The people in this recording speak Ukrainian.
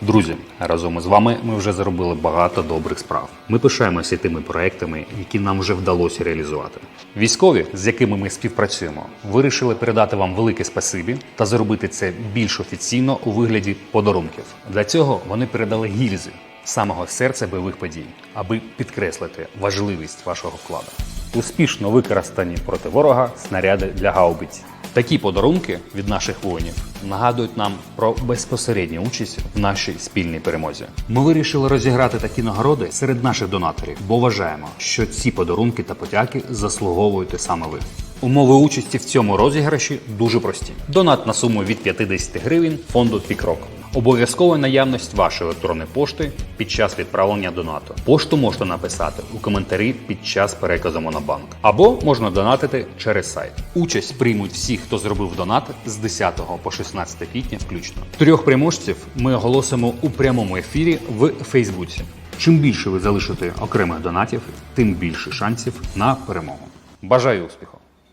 Друзі, разом із вами ми вже зробили багато добрих справ. Ми пишаємося тими проектами, які нам вже вдалося реалізувати. Військові, з якими ми співпрацюємо, вирішили передати вам велике спасибі та зробити це більш офіційно у вигляді подарунків. Для цього вони передали гільзи самого серця бойових подій, аби підкреслити важливість вашого вкладу. Успішно використані проти ворога снаряди для гаубиць. Такі подарунки від наших воїнів нагадують нам про безпосередню участь в нашій спільній перемозі. Ми вирішили розіграти такі нагороди серед наших донаторів, бо вважаємо, що ці подарунки та подяки заслуговуєте саме ви. Умови участі в цьому розіграші дуже прості: донат на суму від 50 гривень фонду Пікрок. Обов'язкова наявність вашої електронної пошти під час відправлення донату. Пошту можна написати у коментарі під час переказу Монобанк. Або можна донатити через сайт. Участь приймуть всі, хто зробив донат з 10 по 16 квітня включно. Трьох переможців ми оголосимо у прямому ефірі в Фейсбуці. Чим більше ви залишите окремих донатів, тим більше шансів на перемогу. Бажаю успіху!